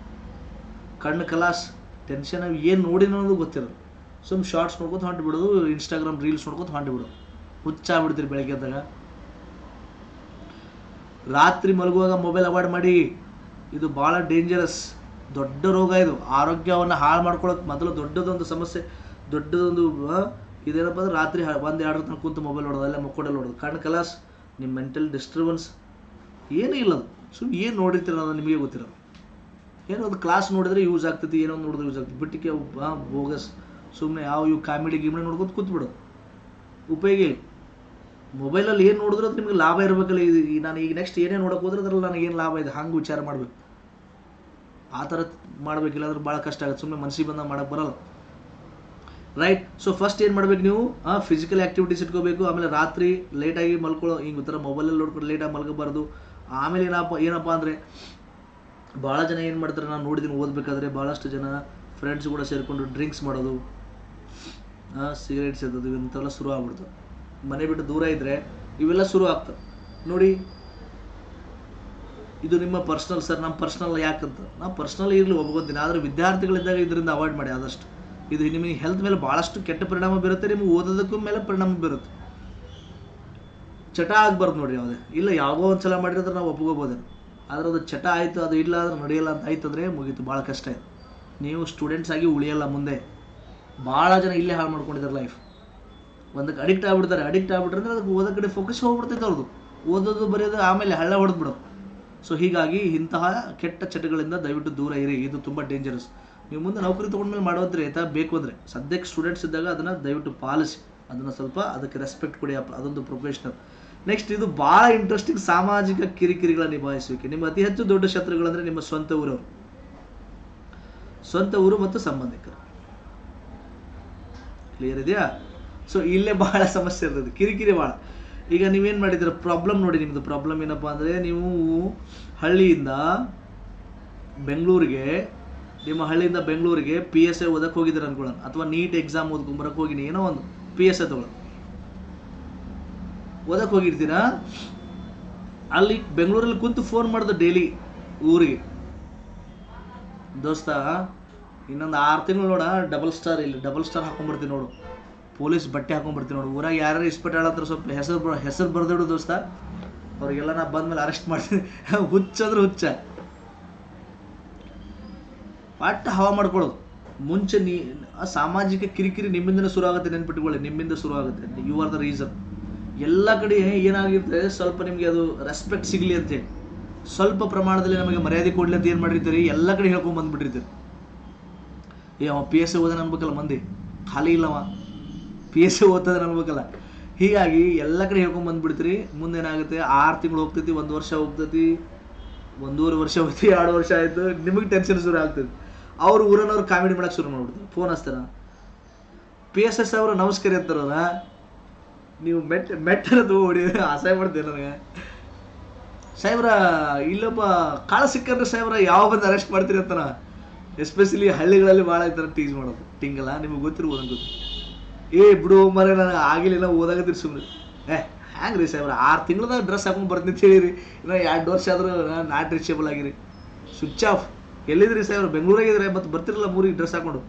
ಕಣ್ಣು ಕಲಾಸ್ ಟೆನ್ಷನ್ ಏನು ನೋಡಿ ಅನ್ನೋದು ಗೊತ್ತಿರೋದು. ಸುಮ್ ಶಾರ್ಟ್ಸ್ ನೋಡ್ಕೊತ ಹೊಂಟು ಬಿಡೋದು ಇನ್ಸ್ಟಾಗ್ರಾಮ್ ರೀಲ್ಸ್ ನೋಡ್ಕೊತ ಹೊಂಟು ಬಿಡೋದು. ಹುಚ್ಚಾಗ್ಬಿಡ್ತೀರಿ ಬೆಳಗ್ಗೆ ಎದ್ದಾಗ. ರಾತ್ರಿ ಮಲಗುವಾಗ ಮೊಬೈಲ್ ಅವಾಯ್ಡ್ ಮಾಡಿ. ಇದು ಭಾಳ ಡೇಂಜರಸ್ ದೊಡ್ಡ ರೋಗ ಇದು. ಆರೋಗ್ಯವನ್ನು ಹಾಳು ಮಾಡ್ಕೊಳ್ಳೋಕೆ ಮೊದಲು ದೊಡ್ಡದೊಂದು ಸಮಸ್ಯೆ, ದೊಡ್ಡದೊಂದು ಇದೇನಪ್ಪ ಅಂದ್ರೆ ರಾತ್ರಿ ಒಂದು ಎರಡು ತನಕ ಕುಂತು ಮೊಬೈಲ್ ನೋಡೋದು, ಅಲ್ಲೇ ಮಕ್ಕೊಂಡಲ್ಲಿ ನೋಡೋದು. ಕಣ್ಣು ಕಲಾಸ್ ನಿಮ್ಮ ಮೆಂಟಲ್ ಡಿಸ್ಟರ್ಬೆನ್ಸ್ ಏನೂ ಇಲ್ಲ ಅದು. ಸುಮ್ಮನೆ ಏನು ನೋಡಿರ್ತೀರ ನಿಮಗೆ ಗೊತ್ತಿರೋದು. ಏನೋ ಒಂದು ಕ್ಲಾಸ್ ನೋಡಿದ್ರೆ ಯೂಸ್ ಆಗ್ತೈತಿ ಏನೋ ಒಂದು ನೋಡಿದ್ರೆ ಯೂಸ್ ಆಗ್ತೈತಿ ಬಿಟ್ಟಿಗೆ ಬೋಗಸ್ ಸುಮ್ಮನೆ ಯಾವ ಇವು ಕಾಮಿಡಿ ಗಿಮಿಡಿ ನೋಡ್ಕೊತ ಕೂತ್ಬಿಡೋದು. ಉಪಯೋಗ ಇಲ್ಲ. ಮೊಬೈಲಲ್ಲಿ ಏನು ನೋಡಿದ್ರೆ ಅದು ನಿಮಗೆ ಲಾಭ ಇರಬೇಕಲ್ಲ. ಇದು ನಾನು ಈಗ ನೆಕ್ಸ್ಟ್ ಏನೇ ನೋಡೋಕೆ ಹೋದ್ರೆ ಅದ್ರಲ್ಲಿ ನನಗೆ ಏನು ಲಾಭ ಇದೆ? ಹಂಗೆ ವಿಚಾರ ಮಾಡಬೇಕು. ಆ ಥರ ಮಾಡಬೇಕಿಲ್ಲ ಅಂದ್ರೆ ಭಾಳ ಕಷ್ಟ ಆಗುತ್ತೆ. ಸುಮ್ಮನೆ ಮನಸ್ಸಿಗೆ ಬಂದಾಗ ಮಾಡೋಕ್ಕೆ ಬರಲ್ಲ. ರೈಟ್ ಸೊ ಫಸ್ಟ್ ಏನು ಮಾಡ್ಬೇಕು ನೀವು? ಫಿಸಿಕಲ್ ಆ್ಯಕ್ಟಿವಿಟೀಸ್ ಇಟ್ಕೋಬೇಕು. ಆಮೇಲೆ ರಾತ್ರಿ ಲೇಟಾಗಿ ಮಲ್ಕೊಳ್ಳೋ ಹಿಂಗೆ ಥರ ಮೊಬೈಲಲ್ಲಿ ನೋಡ್ಕೊಂಡು ಲೇಟಾಗಿ ಮಲ್ಕೋಬಾರ್ದು ಆಮೇಲೆ ಏನಪ್ಪ ಏನಪ್ಪ ಅಂದರೆ ಭಾಳ ಜನ ಏನು ಮಾಡ್ತಾರೆ, ನಾನು ನೋಡಿದ್ದೀನಿ ಓದಬೇಕಾದ್ರೆ ಭಾಳಷ್ಟು ಜನ ಫ್ರೆಂಡ್ಸ್ ಕೂಡ ಸೇರಿಕೊಂಡು ಡ್ರಿಂಕ್ಸ್ ಮಾಡೋದು ಸಿಗರೇಟ್ಸ್ ಸೇದೋದು ಇಂಥವೆಲ್ಲ ಶುರು ಆಗ್ಬಿಡ್ತು. ಮನೆ ಬಿಟ್ಟು ದೂರ ಇದ್ದರೆ ಇವೆಲ್ಲ ಶುರು ಆಗ್ತವೆ ನೋಡಿ, ಇದು ನಿಮ್ಮ ಪರ್ಸ್ನಲ್ ಸರ್ ನಮ್ಮ ಪರ್ಸ್ನಲ್ ಯಾಕಂತ. ನಾವು ಪರ್ಸ್ನಲ್ ಇರಲಿ ಒಪ್ಕೊತೀನಿ ಆದರೆ ವಿದ್ಯಾರ್ಥಿಗಳಿದ್ದಾಗ ಇದರಿಂದ ಅವಾಯ್ಡ್ ಮಾಡಿ, ಆದಷ್ಟು. ಇದು ನಿಮಗೆ ಹೆಲ್ತ್ ಮೇಲೆ ಭಾಳಷ್ಟು ಕೆಟ್ಟ ಪರಿಣಾಮ ಬೀರುತ್ತೆ, ನಿಮಗೆ ಓದೋದಕ್ಕೂ ಮೇಲೆ ಪರಿಣಾಮ ಬೀರುತ್ತೆ. ಚಟ ಆಗಬಾರ್ದು ನೋಡ್ರಿ ಯಾವುದೇ. ಇಲ್ಲ ಯಾವಾಗೋ ಒಂದು ಸಲ ಮಾಡಿದ್ರೆ ನಾವು ಒಪ್ಕೋಬೋದೇನು ಆದರೆ ಅದು ಚಟ ಆಯಿತು, ಅದು ಇಲ್ಲ ಅಂದ್ರೆ ನಡೆಯಲ್ಲ ಅಂತ ಆಯ್ತು ಅಂದರೆ ಮುಗೀತು ಭಾಳ ಕಷ್ಟ ಇದೆ ನೀವು ಸ್ಟೂಡೆಂಟ್ಸ್ ಆಗಿ ಉಳಿಯಲ್ಲ ಮುಂದೆ. ಭಾಳ ಜನ ಇಲ್ಲೇ ಹಾಳು ಮಾಡ್ಕೊಂಡಿದ್ದಾರೆ ಲೈಫ್ ಒಂದಕ್ಕೆ ಅಡಿಕ್ಟ್ ಆಗ್ಬಿಡ್ತಾರೆ ಅಡಿಕ್ಟ್ ಆಗ್ಬಿಟ್ರೆ ಅಂದರೆ ಅದಕ್ಕೆ ಓದೋ ಕಡೆ ಫೋಕಸ್ ಹೋಗ್ಬಿಡ್ತೈತೆ ಅವ್ರದ್ದು. ಓದೋದು, ಬರೆಯೋದು, ಆಮೇಲೆ ಹಳ್ಳ ಹೊಡೆದ್ಬಿಡೋದು ಸೊ ಹೀಗಾಗಿ ಇಂತಹ ಕೆಟ್ಟ ಚಟಗಳಿಂದ ದಯವಿಟ್ಟು ದೂರ ಇರಿ. ಇದು ತುಂಬ ಡೇಂಜರಸ್ ನೀವು ಮುಂದೆ ನೌಕರಿ ತೊಗೊಂಡ್ಮೇಲೆ ಮಾಡೋದ್ರೆ ಯಥಾ ಬೇಕು ಅಂದರೆ, ಸದ್ಯಕ್ಕೆ ಸ್ಟೂಡೆಂಟ್ಸ್ ಇದ್ದಾಗ ಅದನ್ನು ದಯವಿಟ್ಟು ಪಾಲಿಸಿ. ಅದನ್ನು ಸ್ವಲ್ಪ ಅದಕ್ಕೆ ರೆಸ್ಪೆಕ್ಟ್ ಕೊಡಿ ಅದೊಂದು ಪ್ರೊಫೆಷನಲ್ ನೆಕ್ಸ್ಟ್ ಇದು ಭಾಳ ಇಂಟ್ರೆಸ್ಟಿಂಗ್ ಸಾಮಾಜಿಕ ಕಿರಿಕಿರಿಗಳ ನಿಭಾಯಿಸುವಿಕೆ ನಿಮ್ಮ ಅತಿ ಹೆಚ್ಚು ದೊಡ್ಡ ಶತ್ರುಗಳಂದರೆ ನಿಮ್ಮ ಸ್ವಂತ ಊರವರು. ಸ್ವಂತ ಊರು ಮತ್ತು ಸಂಬಂಧಿಕರು. ಕ್ಲಿಯರ್ ಇದೆಯಾ? ಸೊ ಇಲ್ಲೇ ಬಹಳ ಸಮಸ್ಯೆ ಇರ್ತದೆ. ಕಿರಿಕಿರಿ ಭಾಳ. ಈಗ ನೀವೇನು ಮಾಡಿದ್ದೀರ? ಪ್ರಾಬ್ಲಮ್ ನೋಡಿ ನಿಮ್ಮದು ಪ್ರಾಬ್ಲಮ್ ಏನಪ್ಪ ಅಂದರೆ, ನೀವು ಹಳ್ಳಿಯಿಂದ ಬೆಂಗಳೂರಿಗೆ ನಿಮ್ಮ ಹಳ್ಳಿಯಿಂದ ಬೆಂಗಳೂರಿಗೆ ಪಿ ಎಸ್ ಎ ಓದಕ್ಕೆ ಹೋಗಿದ್ದೀರ ಅನ್ಕೊಳ್ಳೋಣ. ಅಥವಾ ನೀಟ್ ಎಕ್ಸಾಮ್ ಓದ್ಕೊಂಬರಕ್ಕೆ ಹೋಗಿನಿ, ಏನೋ ಒಂದು ಪಿ ಎಸ್ ಎ ಓದಕ್ಕೆ ಹೋಗಿರ್ತೀರಾ? ಅಲ್ಲಿ ಬೆಂಗಳೂರಲ್ಲಿ ಕುಂತು ಫೋನ್ ಮಾಡ್ದು ಡೈಲಿ ಊರಿಗೆ. ದೋಸ್ತ, ಇನ್ನೊಂದು ಆರು ತಿಂಗಳು ನೋಡ ಡಬಲ್ ಸ್ಟಾರ್ ಇಲ್ಲಿ ಡಬಲ್ ಸ್ಟಾರ್ ಹಾಕೊಂಡ್ಬರ್ತೀನಿ ನೋಡು. ಪೊಲೀಸ್ ಬಟ್ಟೆ ಹಾಕೊಂಡ್ಬರ್ತೀನಿ ನೋಡು. ಊರಾಗ ಯಾರು ಇಸ್ಪೆಟ್ ಸ್ವಲ್ಪ ಹೆಸರು ಹೆಸರು ಬರ್ದಿಡು ದೋಸ್ತ. ಅವ್ರಿಗೆಲ್ಲ ನಾ ಬಂದ್ಮೇಲೆ ಅರೆಸ್ಟ್ ಮಾಡ್ತೀನಿ. ಹುಚ್ಚ ಅಂದ್ರೆ ಹುಚ್ಚ. ಪಟ್ಟ ಹವಾ ಮಾಡ್ಕೊಳ್ಳೋದು. ಮುಂಚೆ ನೀ ಸಾಮಾಜಿಕ ಕಿರಿಕಿರಿ ನಿಮ್ಮಿಂದ ಶುರು ಆಗುತ್ತೆ ನೆನ್ಪಿಟ್ಕೊಳ್ಳಿ, ನಿಮ್ಮಿಂದ ಶುರು ಆಗುತ್ತೆ ಯು ಆರ್ ದ ರೀಸನ್ ಎಲ್ಲ ಕಡೆ ಏನಾಗಿರ್ತದೆ ಸ್ವಲ್ಪ ನಿಮಗೆ ಅದು ರೆಸ್ಪೆಕ್ಟ್ ಸಿಗಲಿ ಅಂತೇಳಿ ಸ್ವಲ್ಪ ಪ್ರಮಾಣದಲ್ಲಿ ನಮಗೆ ಮರ್ಯಾದೆ ಕೊಡ್ಲಿ ಅಂತ ಏನು ಮಾಡಿರ್ತೀರಿ? ಎಲ್ಲ ಕಡೆ ಹೇಳ್ಕೊಂಡು ಬಂದ್ಬಿಟ್ಟಿರ್ತೀರಿ. ಏ, ಅವ ಪಿ ಎಸ್ ಸಿ ಓದನ ಅನ್ಬೇಕಲ್ಲ ಮಂದಿ? ಖಾಲಿ ಇಲ್ಲವ. ಪಿ ಎಸ್ ಸಿ ಓದ್ತದೆ ಅನ್ಬೇಕಲ್ಲ ಹೀಗಾಗಿ ಎಲ್ಲ ಕಡೆ ಹೇಳ್ಕೊಂಡು ಬಂದ್ಬಿಡ್ತೀರಿ. ಮುಂದೆ ಏನಾಗುತ್ತೆ? ಆರು ತಿಂಗಳು ಹೋಗ್ತೈತಿ, ಒಂದು ವರ್ಷ ಹೋಗ್ತೈತಿ, ಒಂದೂವರೆ ವರ್ಷ ಹೋಗ್ತಿ ಎರಡು ವರ್ಷ ಆಯಿತು. ನಿಮಗೆ ಟೆನ್ಷನ್ ಶುರು ಆಗ್ತದೆ ಅವ್ರು ಊರನ್ನವ್ರು ಕಾಮಿಡಿ ಮಾಡಕ್ಕೆ ಶುರು ಮಾಡ್ಬಿಡ್ತಾರೆ. ಫೋನ್ ಹಚ್ತಾರ. ಪಿ ಎಸ್ ಎಸ್ ಅವರು ನಮಸ್ಕಾರ ಅಂತಾರಲ್ಲ ನೀವು ಮೆಟ್ ಮೆಟ್ಟರದು ಓಡಿ ಅಸಹ್ಯ ಮಾಡ್ತೇನೆ ನನಗೆ. ಸಾಹೇಬ್ರ, ಇಲ್ಲೊಬ್ಬ ಕಾಳ ಸಿಕ್ಕಂದ್ರೆ ಸಾಹೇಬ್ರ ಯಾವ ಬಂದು ಅರೆಸ್ಟ್ ಮಾಡ್ತೀರಿ ಅಂತಾನ? ಎಸ್ಪೆಷಲಿ ಹಳ್ಳಿಗಳಲ್ಲಿ ಭಾಳ ಈ ಟೀಸ್ ಮಾಡೋದು. ಟಿಂಗಲ್ಲ ನಿಮಗೆ ಗೊತ್ತಿರ್ಬೋದು ಅಂತ ಏ ಬಿಡು ಮರೆ ನನಗೆ ಆಗಿಲ್ಲ ಓದಾಗತ್ತೀರಿ ಸುಮ್ಮನೆ ಏ ಹ್ಯಾಂಗೆ ರೀ ಸಾಹೇಬ್ರ? ಆರು ತಿಂಗಳದಾಗ ಡ್ರೆಸ್ ಹಾಕೊಂಡು ಬರ್ತೀನಿ ಹೇಳಿರಿ. ಇನ್ನು ಎರಡು ವರ್ಷ ಆದರೂ ನಾಟ್ ರೀಚೇಬಲ್ ಆಗಿರಿ. ಸ್ವಿಚ್ ಆಫ್ ಎಲ್ಲಿದ್ರಿ ಸಾಹೇಬ್ರ ಬೆಂಗಳೂರಾಗಿದ್ರೆ ಮತ್ತೆ ಬರ್ತಿರಲ್ಲ ಮೂರಿಗೆ ಡ್ರೆಸ್ ಹಾಕೊಂಡು.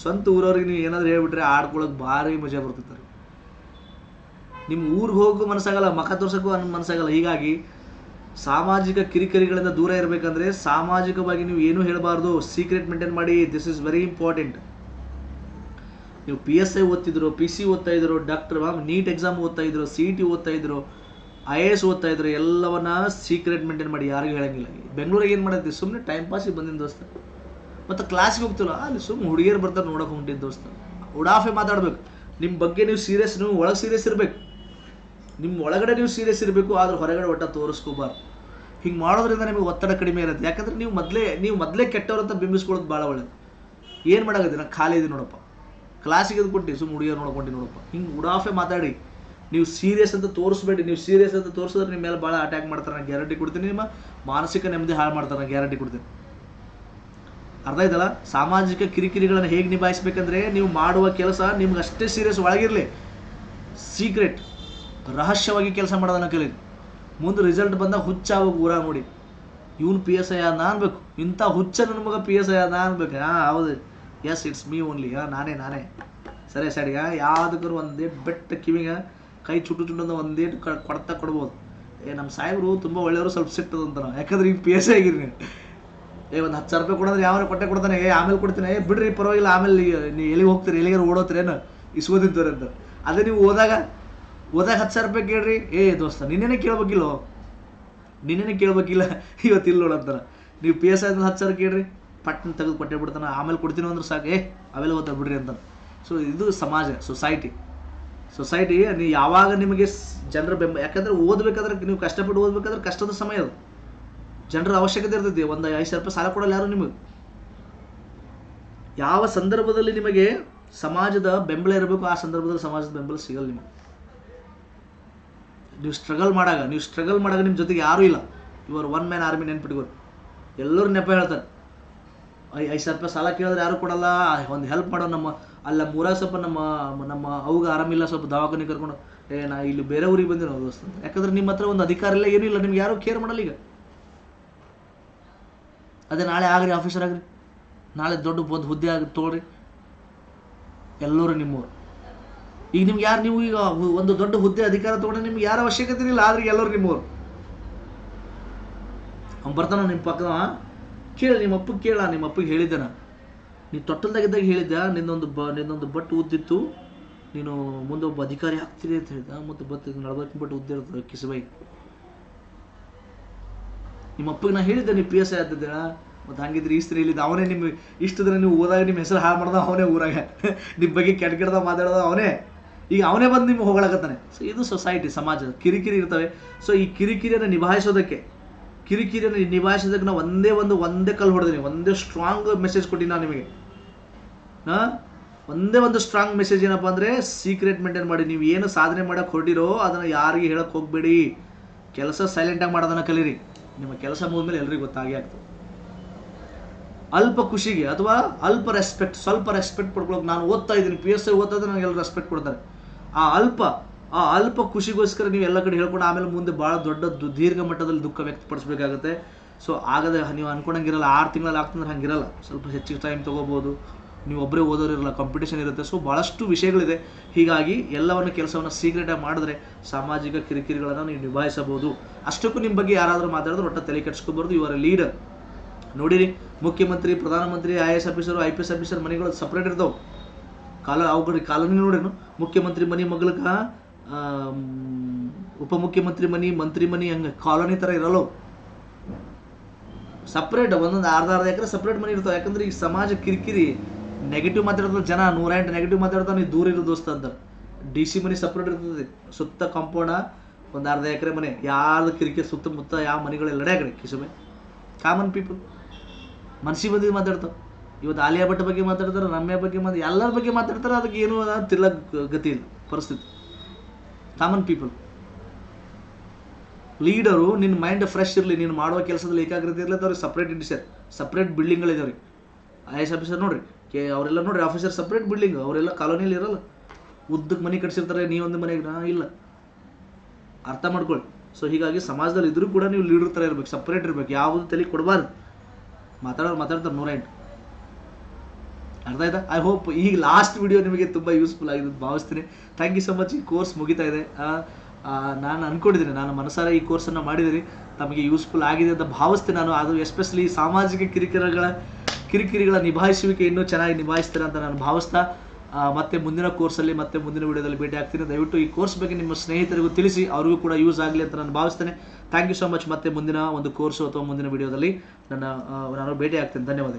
ಸ್ವಂತ ಊರವ್ರಿಗೆ ನೀವು ಏನಾದ್ರು ಹೇಳ್ಬಿಟ್ರೆ ಆಡ್ಕೊಳಕ್ ಭಾರಿ ಮಜಾ ಬರ್ತಿರ್ತಾರೆ ನಿಮ್ಮ ಊರಿಗೆ ಹೋಗೋ ಮನಸ್ಸಾಗಲ್ಲ ಮಖ ತೋರ್ಸಕ್ಕೂ ಅನ್ ಮನಸ್ಸಾಗಲ್ಲ. ಹೀಗಾಗಿ ಸಾಮಾಜಿಕ ಕಿರಿಕಿರಿಗಳಿಂದ ದೂರ ಇರಬೇಕಂದ್ರೆ ಸಾಮಾಜಿಕವಾಗಿ ನೀವು ಏನೂ ಹೇಳಬಾರ್ದು. ಸೀಕ್ರೆಟ್ ಮೇಂಟೈನ್ ಮಾಡಿ ದಿಸ್ ಇಸ್ ವೆರಿ ಇಂಪಾರ್ಟೆಂಟ್ ನೀವು ಪಿ ಎಸ್ ಐ ಓದ್ತಿದ್ರು ಪಿ ಸಿ ಓದ್ತಾ ಇದ್ರು ಡಾಕ್ಟರ್ ನೀಟ್ ಎಕ್ಸಾಮ್ ಓದ್ತಾ ಇದ್ರು ಸಿ ಇ ಟಿ ಓದ್ತಾ ಇದ್ರು ಐ ಎ ಎಸ್ ಓದ್ತಾ ಇದ್ರು ಎಲ್ಲವನ್ನ ಸೀಕ್ರೆಟ್ ಮೇಂಟೈನ್ ಮಾಡಿ, ಯಾರಿಗೂ ಹೇಳಂಗಿಲ್ಲ. ಬೆಂಗಳೂರಿಗೆ ಏನು ಮಾಡಿದ್ವಿ ಸುಮ್ಮನೆ ಟೈಮ್ ಪಾಸಿಗೆ ಬಂದಿನ ದೋಸ್ತ. ಮತ್ತು ಕ್ಲಾಸಿಗೆ ಹೋಗ್ತಿಲ್ಲ ಅಲ್ಲಿ ಸುಮ್ಮನೆ ಹುಡುಗಿಯರು ಬರ್ತಾರೆ ನೋಡೋಕೆ ಹೊಂಟಿದ್ದು ದೋಸ್ತ. ಉಡಾಫೆ ಮಾತಾಡ್ಬೇಕು. ನಿಮ್ಮ ಬಗ್ಗೆ ನೀವು ಸೀರಿಯಸ್ ನೀವು ಒಳಗೆ ಸೀರಿಯಸ್ ಇರಬೇಕು. ನಿಮ್ಮ ಒಳಗಡೆ ನೀವು ಸೀರಿಯಸ್ ಇರಬೇಕು, ಆದ್ರೆ ಹೊರಗಡೆ ಒಟ್ಟ ತೋರಿಸ್ಕೋಬಾರ್ದು. ಹಿಂಗೆ ಮಾಡೋದ್ರಿಂದ ನಿಮಗೆ ಒತ್ತಡ ಕಡಿಮೆ ಇರುತ್ತೆ. ಯಾಕಂದ್ರೆ ನೀವು ಮೊದಲೇ ನೀವು ಮೊದಲೇ ಕೆಟ್ಟವ್ರು ಅಂತ ಬಿಂಬಿಸ್ಕೊಳ್ಳೋದು ಭಾಳ ಒಳ್ಳೇದು. ಏನು ನಾ ಖಾಲಿ ಇದೀನಿ ನೋಡಪ್ಪ. ಕ್ಲಾಸಿಗೆ ಇದ್ಕೊಟ್ಟು ಸುಮ್ಮನೆ ಹುಡುಗಿಯರು ನೋಡ್ಕೊಂಡು ನೋಡಪ್ಪ. ಹಿಂಗೆ ಉಡಾಫೆ ಮಾತಾಡಿ. ನೀವು ಸೀರಿಯಸ್ ಅಂತ ತೋರಿಸ್ಬೇಡಿ. ನೀವು ಸೀರಿಯಸ್ ಅಂತ ತೋರಿಸಿದ್ರೆ ನಿಮ್ಮ ಮೇಲೆ ಭಾಳ ಅಟ್ಯಾಕ್ ಮಾಡ್ತಾರೆ. ನಾನು ಗ್ಯಾರಂಟಿ ಕೊಡ್ತೀನಿ ನಿಮ್ಮ ಮಾನಸಿಕ ನೆಮ್ಮದಿ ಹಾಳು ಮಾಡ್ತಾರೆ. ನಾನು ಗ್ಯಾರಂಟಿ ಕೊಡ್ತೀನಿ. ಅರ್ಥ ಆಯ್ತಲ್ಲ? ಸಾಮಾಜಿಕ ಕಿರಿಕಿರಿಗಳನ್ನು ಹೇಗೆ ನಿಭಾಯಿಸ್ಬೇಕಂದ್ರೆ ನೀವು ಮಾಡುವ ಕೆಲಸ ನಿಮ್ಗೆ ಅಷ್ಟೇ ಸೀರಿಯಸ್ ಒಳಗಿರಲಿ. ಸೀಕ್ರೆಟ್ ರಹಸ್ಯವಾಗಿ ಕೆಲಸ ಮಾಡೋದನ್ನು ಕಲೀರಿ ಮುಂದೆ ರಿಸಲ್ಟ್ ಬಂದಾಗ ಹುಚ್ಚ ಆಗೋಗಿ ಊರಾಗ ನೋಡಿ. ಇವನು ಪಿ ಎಸ್ ಐ ಆದ ಅನ್ಬೇಕು. ಇಂಥ ಹುಚ್ಚ ನನ್ನ ಮಗ ಪಿ ಎಸ್ ಐ ಆದ ಅನ್ಬೇಕು. ಹಾಂ, ಹೌದು. ಎಸ್ ಇಟ್ಸ್ ಮೀ ಓನ್ಲಿ ಹಾಂ, ನಾನೇ ನಾನೇ. ಸರಿ ಸರಿ, ಹಾಂ. ಯಾವುದಕ್ಕೂ ಒಂದೇ ಬೆಟ್ಟ ಕಿವಿಗೆ ಕೈ ಚುಟ್ಟು ಚುಟ್ಟು ಒಂದೇಟು ಕೊಡ್ತಾ ಕೊಡ್ಬೋದು. ಏ ನಮ್ಮ ಸಾಹೇಬರು ತುಂಬ ಒಳ್ಳೆಯವರು ಸ್ವಲ್ಪ ಸಿಟ್ಟದ ಅಂತ ನಾವು. ಯಾಕಂದ್ರೆ ಈಗ ಪಿ ಎಸ್ ಐ ಆಗಿರಿ ಏ, ಒಂದು ಹತ್ತು ಸಾವಿರ ರೂಪಾಯಿ ಕೊಡಂದ್ರೆ ಯಾವ ಕೊಟ್ಟೆ ಕೊಡ್ತಾನೆ. ಏ, ಆಮೇಲೆ ಕೊಡ್ತೀನಿ. ಏ, ಬಿಡ್ರಿ, ಪರವಾಗಿಲ್ಲ. ಆಮೇಲೆ ನೀವು ಎಲ್ಲಿಗೆ ಹೋಗ್ತೀರಿ? ಎಲ್ಲಿಗಾರು ಓಡೋತ್ರೇನು ಇಸ್ಕೋತಿಂತಾರೆ ಅಂತ. ಅದೇ ನೀವು ಹೋದಾಗ ಹೋದಾಗ ಹತ್ತು ಸಾವಿರ ರೂಪಾಯಿ ಕೇಳ್ರಿ. ಏ, ದೋಸ್ತ, ನಿನ್ನೇನೆ ಕೇಳ್ಬೇಕಿಲ್ಲೋ? ನಿನ್ನೇನೆ ಕೇಳ್ಬೇಕಿಲ್ಲ? ಇವತ್ತು ಇಲ್ಲ ಅಂತಾರೆ. ನೀವು ಪಿ ಎಸ್ ಐ ಹತ್ತು ಸಾವಿರ ಕೇಳ್ರಿ. ಪಟ್ನ ತೆಗೆದು ಕೊಟ್ಟೆ ಬಿಡ್ತಾನೆ. ಆಮೇಲೆ ಕೊಡ್ತೀನಿ ಅಂದ್ರೆ ಸಾಕು. ಏ, ಅವೆಲ್ಲ ಓದ್ತಾ ಬಿಡ್ರಿ ಅಂತ ಸೊ ಇದು ಸಮಾಜ ಸೊಸೈಟಿ ಸೊಸೈಟಿ ನೀವು ಯಾವಾಗ ನಿಮಗೆ ಜನರ ಬೆಂಬ, ಯಾಕಂದ್ರೆ ಓದಬೇಕಾದ್ರೆ ನೀವು ಕಷ್ಟಪಟ್ಟು ಓದಬೇಕಾದ್ರೆ ಕಷ್ಟದ ಸಮಯ ಅದು. ಜನರ ಅವಶ್ಯಕತೆ ಇರ್ತೈತಿ, ಒಂದು ಐದು ಸಾವಿರ ರೂಪಾಯಿ ಸಾಲ ಕೊಡಲ್ಲ ಯಾರು ನಿಮಗೆ? ಯಾವ ಸಂದರ್ಭದಲ್ಲಿ ನಿಮಗೆ ಸಮಾಜದ ಬೆಂಬಲ ಇರಬೇಕು, ಆ ಸಂದರ್ಭದಲ್ಲಿ ಸಮಾಜದ ಬೆಂಬಲ ಸಿಗಲ್ಲ ನಿಮಗೆ. ನೀವು ಸ್ಟ್ರಗಲ್ ಮಾಡಾಗ ನೀವು ಸ್ಟ್ರಗಲ್ ಮಾಡಾಗ ನಿಮ್ಮ ಜೊತೆಗೆ ಯಾರೂ ಇಲ್ಲ. ಇವರು ಒನ್ ಮ್ಯಾನ್ ಆರ್ಮಿ ನೆನ್ಪಿಟ್ಕೋರು ಎಲ್ಲರೂ ನೆಪ ಹೇಳ್ತಾರೆ. ಐ, ಐದು ಸಾವಿರ ರೂಪಾಯಿ ಸಾಲ ಕೇಳಿದ್ರೆ ಯಾರು ಕೊಡಲ್ಲ ಒಂದು ಹೆಲ್ಪ್ ಮಾಡೋ ನಮ್ಮ ಅಲ್ಲ ಮೂರಾಗ ಸ್ವಲ್ಪ ನಮ್ಮ ನಮ್ಮ ಅವ್ಗೆ ಆರಾಮಿಲ್ಲ, ಸ್ವಲ್ಪ ದವಾಖಾನೆ ಕರ್ಕೊಂಡು ಏ, ನಾ ಇಲ್ಲಿ ಬೇರೆ ಊರಿಗೆ ಬಂದಿರೋ ದೋಸ್ತ ಯಾಕಂದ್ರೆ ನಿಮ್ಮ ಹತ್ರ ಒಂದು ಅಧಿಕಾರ ಇಲ್ಲ ಏನೂ ಇಲ್ಲ. ನಿಮ್ಗೆ ಯಾರು ಕೇರ್ ಮಾಡಲ್ಲ ಈಗ. ಅದೇ ನಾಳೆ ಆಗ್ರಿ ಆಫೀಸರ್ ಆಗ್ರಿ. ನಾಳೆ ದೊಡ್ಡ ಒಂದು ಹುದ್ದೆ ಆಗಿ ತೊಗೊಳ್ರಿ ಎಲ್ಲರೂ ನಿಮ್ಮವ್ರು. ಈಗ ನಿಮ್ಗೆ ಯಾರು ನೀವು ಈಗ ಒಂದು ದೊಡ್ಡ ಹುದ್ದೆ ಅಧಿಕಾರ ತೊಗೊಂಡ್ರೆ ನಿಮ್ಗೆ ಯಾರ ಅವಶ್ಯಕತೆ ಇಲ್ಲ. ಆದ್ರೆ ಎಲ್ಲರೂ ನಿಮ್ಮವ್ರು. ಅವ್ನು ಬರ್ತಾನ ನಿಮ್ಮ ಪಕ್ಕದ ಕೇಳಿ, ನಿಮ್ಮ ಅಪ್ಪಗೆ ಕೇಳ, ನಿಮ್ಮ ಅಪ್ಪಗೆ ಹೇಳಿದ್ದಾನ. ನೀ ತೊಟ್ಟಲ್ದಾಗಿದ್ದಾಗ ಹೇಳಿದ್ದ ನಿನ್ನೊಂದು ಬ, ನಿನ್ನೊಂದು ಬಟ್ ಉದ್ದಿತ್ತು, ನೀನು ಮುಂದೆ ಒಬ್ಬ ಅಧಿಕಾರಿ ಆಗ್ತೀರಿ ಅಂತ ಹೇಳಿದ ಮತ್ತು ಬತ್ತ ನಡ್ಬೇಕು ಬಟ್ ಉದ್ದ ಇರ್ತದೆ, ಕಿಸಬೈ. ನಿಮ್ಮ ಅಪ್ಪಗೆ ನಾ ಹೇಳಿದ್ದೆ ನೀವು ಪಿ ಎಸ್ ಐ ಆಗ್ತಿದ್ದೆ ಮತ್ತು ಹಂಗಿದ್ರೆ ಸ್ತ್ರೀ ಇಲ್ಲಿದ್ದ, ಅವನೇ ನಿಮ್ಮ ಇಷ್ಟು ದಿನ ನೀವು ಓದಾಗ ನಿಮ್ಮ ಹೆಸರು ಹಾಳು ಮಾಡ್ದ ಅವನೇ ಊರಾಗ. ನಿಮ್ಮ ಬಗ್ಗೆ ಕೆಟ್ಟ ಮಾತಾಡ್ದ ಅವನೇ. ಈಗ ಅವನೇ ಬಂದು ನಿಮ್ಗೆ ಹೊಗಳಕತ್ತಾನೆ. ಸೊ ಇದು ಸೊಸೈಟಿ ಸಮಾಜ, ಕಿರಿಕಿರಿ ಇರ್ತವೆ. ಸೊ ಈ ಕಿರಿಕಿರಿಯನ್ನು ನಿಭಾಯಿಸೋದಕ್ಕೆ ಕಿರಿಕಿರಿಯನ್ನು ನಿಭಾಯಿಸೋದಕ್ಕೆ ನಾವು ಒಂದೇ ಒಂದು, ಒಂದೇ ಕಲ್ಲು ಹೊಡೆದಿನಿ, ಒಂದೇ ಸ್ಟ್ರಾಂಗ್ ಮೆಸೇಜ್ ಕೊಟ್ಟಿನಿ ನಾನು ನಿಮಗೆ. ಒಂದೇ ಒಂದು ಸ್ಟ್ರಾಂಗ್ ಮೆಸೇಜ್ ಏನಪ್ಪ ಅಂದರೆ ಸೀಕ್ರೆಟ್ ಮೇಂಟೈನ್ ಮಾಡಿ. ನೀವು ಏನು ಸಾಧನೆ ಮಾಡಕ್ಕೆ ಹೊರಟಿರೋ ಅದನ್ನು ಯಾರಿಗೆ ಹೇಳಕ್ಕೆ ಹೋಗಬೇಡಿ. ಕೆಲಸ ಸೈಲೆಂಟಾಗಿ ಮಾಡೋದನ್ನು ಕಲೀರಿ. ನಿಮ್ಮ ಕೆಲಸ ಮುಗಿದ್ಮೇಲೆ ಎಲ್ರಿಗೂ ಗೊತ್ತಾಗೇ ಆಗ್ತದೆ. ಅಲ್ಪ ಖುಷಿಗೆ ಅಥವಾ ಅಲ್ಪ ರೆಸ್ಪೆಕ್ಟ್ ಸ್ವಲ್ಪ ರೆಸ್ಪೆಕ್ಟ್ ಪಡ್ಕೊಳ್ಳೋಕೆ ನಾನು ಓದ್ತಾ ಇದ್ದೀನಿ. ಪಿ ಎಸ್ ಐ ಓದ್ತಾ ನನಗೆ ಎಲ್ಲ ರೆಸ್ಪೆಕ್ಟ್ ಕೊಡ್ತಾರೆ. ಆ ಅಲ್ಪ ಆ ಅಲ್ಪ ಖುಷಿಗೋಸ್ಕರ ನೀವು ಎಲ್ಲ ಕಡೆ ಹೇಳ್ಕೊಂಡು ಆಮೇಲೆ ಮುಂದೆ ಭಾಳ ದೊಡ್ಡ ದೀರ್ಘ ಮಟ್ಟದಲ್ಲಿ ದುಃಖ ವ್ಯಕ್ತಪಡಿಸಬೇಕಾಗುತ್ತೆ. ಸೊ ಆಗದೆ ನೀವು ಅನ್ಕೊಂಡಂಗಿರಲ್ಲ ಆರು ತಿಂಗಳಲ್ಲಿ ಆಗ್ತಂದ್ರೆ ಹಂಗಿರಲ್ಲ. ಸ್ವಲ್ಪ ಹೆಚ್ಚಿಗೆ ಟೈಮ್ ತೊಗೋಬೋದು. ನೀವು ಒಬ್ಬರೇ ಓದೋರಿರಲ್ಲ ಕಾಂಪಿಟೇಷನ್ ಇರುತ್ತೆ. ಸೊ ಭಾಳಷ್ಟು ವಿಷಯಗಳಿದೆ. ಹೀಗಾಗಿ ಎಲ್ಲವನ್ನು, ಕೆಲಸವನ್ನು ಸೀಕ್ರೆಟಾಗಿ ಮಾಡಿದ್ರೆ ಸಾಮಾಜಿಕ ಕಿರಿಕಿರಿಗಳನ್ನು ನೀವು ನಿಭಾಯಿಸಬಹುದು. ಅಷ್ಟಕ್ಕೂ ನಿಮ್ಮ ಬಗ್ಗೆ ಯಾರಾದರೂ ಮಾತಾಡಿದ್ರೆ ಒಟ್ಟ ತಲೆ ಕೆಡಿಸ್ಕೋಬಾರ್ದು. ಇವರ ಲೀಡರ್ ನೋಡಿರಿ, ಮುಖ್ಯಮಂತ್ರಿ, ಪ್ರಧಾನಮಂತ್ರಿ I S officer I P S officer ಮನೆಗಳು ಸಪ್ರೇಟ್ ಇರ್ತಾವೆ. ಕಾಲ ಅವುಗಳ ಕಾಲನೇ ನೋಡೇನು? ಮುಖ್ಯಮಂತ್ರಿ ಮನೆ ಮಗಳಕ ಉಪಮುಖ್ಯಮಂತ್ರಿ ಮನಿ, ಮಂತ್ರಿ ಮನಿ ಹಂಗೆ ಕಾಲೋನಿ ಥರ ಇರಲ್ಲ. ಸಪ್ರೇಟ್ ಒಂದೊಂದು ಅರ್ಧ ಅರ್ಧ ಎಕರೆ ಸಪ್ರೇಟ್ ಮನೆ ಇರ್ತಾವೆ. ಯಾಕಂದ್ರೆ ಈ ಸಮಾಜ ಕಿರಿಕಿರಿ ನೆಗೆಟಿವ್ ಮಾತಾಡೋದು ಜನ ನೂರ ಎಂಟು ನೆಗೆಟಿವ್ ಮಾತಾಡ್ತಾನೆ ನೀವು ದೂರ ಇರೋ ದೋಸ್ತ ಅಂತ. ಡಿ ಸಿ ಮನೆ ಸಪ್ರೇಟ್ ಇರ್ತದೆ. ಸುತ್ತ ಕಾಂಪೌಂಡ ಒಂದು ಅರ್ಧ ಎಕರೆ ಮನೆ. ಯಾರ್ದು ಕಿರಿಕಿರಿ ಸುತ್ತಮುತ್ತ ಯಾವ ಮನೆಗಳೆಲ್ಲ ಕಡೆ ಕಿಸುಮೆ ಕಾಮನ್ ಪೀಪಲ್ ಮನ್ಸಿಗೆ ಬಂದಿದ್ದು ಮಾತಾಡ್ತಾವೆ. ಇವತ್ತು ಆಲಿಯಾ ಭಟ್ ಬಗ್ಗೆ ಮಾತಾಡ್ತಾರೆ, ರಮ್ಯಾ ಬಗ್ಗೆ ಮಾತು, ಎಲ್ಲರ ಬಗ್ಗೆ ಮಾತಾಡ್ತಾರೆ, ಅದಕ್ಕೆ ಏನು ತಿಲ್ಲ ಗತಿ ಇಲ್ಲ, ಪರಿಸ್ಥಿತಿ. ಕಾಮನ್ ಪೀಪಲ್ ಲೀಡರು ನಿನ್ನ ಮೈಂಡ್ ಫ್ರೆಶ್ ಇರಲಿ, ನೀನು ಮಾಡುವ ಕೆಲಸದಲ್ಲಿ ಏಕಾಗ್ರತೆ ಇರಲಿ ಅವ್ರಿಗೆ ಸಪ್ರೇಟ್ ಇಂಡಿಸರ್ ಸಪ್ರೇಟ್ ಬಿಲ್ಡಿಂಗ್ಗಳಿದಾವ್ರಿ ಐ ಎಸ್ ಆಫೀಸರ್ ನೋಡ್ರಿ. ಕೆ ಅವರೆಲ್ಲ ನೋಡ್ರಿ ಆಫೀಸರ್ ಸಪ್ರೇಟ್ ಬಿಲ್ಡಿಂಗ್ ಅವರೆಲ್ಲ ಕಾಲೋನಿಯಲ್ಲಿ ಇರಲ್ಲ. ಉದ್ದಕ್ಕೆ ಮನೆ ಕಟ್ಸಿರ್ತಾರೆ ನೀವೊಂದು ಮನೆಗೆ, ನಾ ಇಲ್ಲ. ಅರ್ಥ ಮಾಡ್ಕೊಳ್ಳಿ ಸೊ ಹೀಗಾಗಿ ಸಮಾಜದಲ್ಲಿ ಇದ್ರೂ ಕೂಡ ನೀವು ಲೀಡರ್ ಥರ ಇರ್ಬೇಕು ಸಪ್ರೇಟ್ ಇರ್ಬೇಕು, ಯಾವುದು ತಲೆ ಕೊಡಬಾರ್ದು. ಮಾತಾಡೋರು ಮಾತಾಡ್ತಾರೆ ನೂರ ಎಂಟು. ಅರ್ಥ ಆಯ್ತಾ? ಐ ಹೋಪ್ ಈ ಲಾಸ್ಟ್ ವಿಡಿಯೋ ನಿಮಗೆ ತುಂಬ ಯೂಸ್ಫುಲ್ ಆಗಿದೆ ಭಾವಿಸ್ತೀನಿ. ಥ್ಯಾಂಕ್ ಯು ಸೊ ಮಚ್ ಈ ಕೋರ್ಸ್ ಮುಗಿತಾ ಇದೆ. ನಾನು ಅಂದ್ಕೊಂಡಿದ್ದೀನಿ ನಾನು ಮನಸಾರ ಈ ಕೋರ್ಸನ್ನು ಮಾಡಿದ್ದೀನಿ. ತಮಗೆ ಯೂಸ್ಫುಲ್ ಆಗಿದೆ ಅಂತ ಭಾವಿಸ್ತೀನಿ ನಾನು. ಅದು ಎಸ್ಪೆಷಲಿ ಸಾಮಾಜಿಕ ಕಿರಿಕಿರಿಗಳ ಕಿರಿಕಿರಿಗಳ ನಿಭಾಯಿಸುವಿಕೆ ಇನ್ನೂ ಚೆನ್ನಾಗಿ ನಿಭಾಯಿಸ್ತೀರಾ ಅಂತ ನಾನು ಭಾವಿಸ್ತಾ ಮತ್ತೆ ಮುಂದಿನ ಕೋರ್ಸಲ್ಲಿ, ಮತ್ತೆ ಮುಂದಿನ ವಿಡಿಯೋದಲ್ಲಿ ಭೇಟಿ ಆಗ್ತೀನಿ. ದಯವಿಟ್ಟು ಈ ಕೋರ್ಸ್ ಬಗ್ಗೆ ನಿಮ್ಮ ಸ್ನೇಹಿತರಿಗೂ ತಿಳಿಸಿ, ಅವರಿಗೂ ಕೂಡ ಯೂಸ್ ಆಗಲಿ ಅಂತ ನಾನು ಭಾವಿಸ್ತೇನೆ. ಥ್ಯಾಂಕ್ ಯು ಸೊ ಮಚ್ ಮತ್ತೆ ಮುಂದಿನ ಒಂದು ಕೋರ್ಸು ಅಥವಾ ಮುಂದಿನ ವಿಡಿಯೋದಲ್ಲಿ ನನ್ನ ನಾನು ಭೇಟಿ ಆಗ್ತೀನಿ. ಧನ್ಯವಾದ